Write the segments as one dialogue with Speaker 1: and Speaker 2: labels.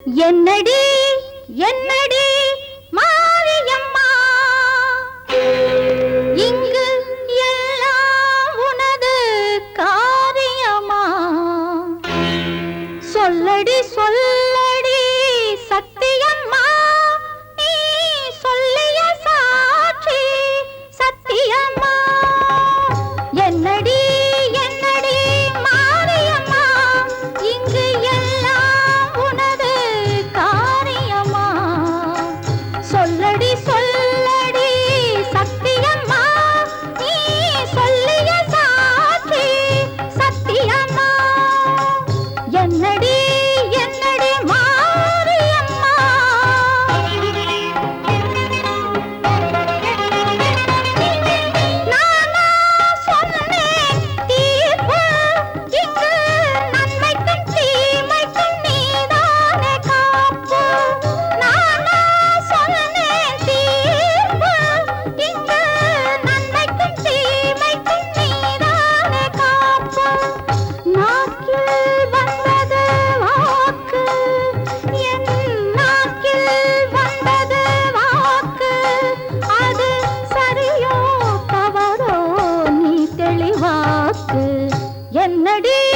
Speaker 1: என்னடி என்னடி மாரியம்மா? இங்கு எல்லாம் உனது காரியமா? சொல்லடி சொல்ல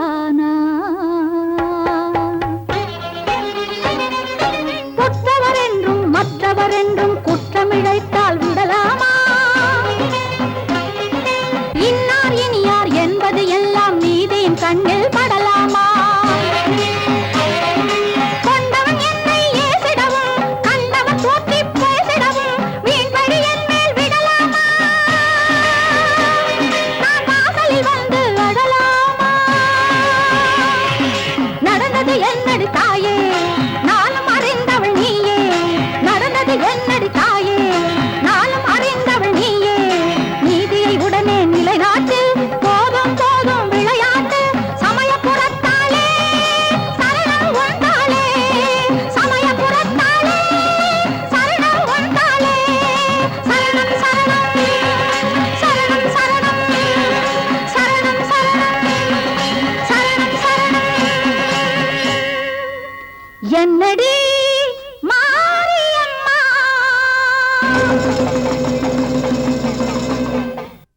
Speaker 1: ಕಾನ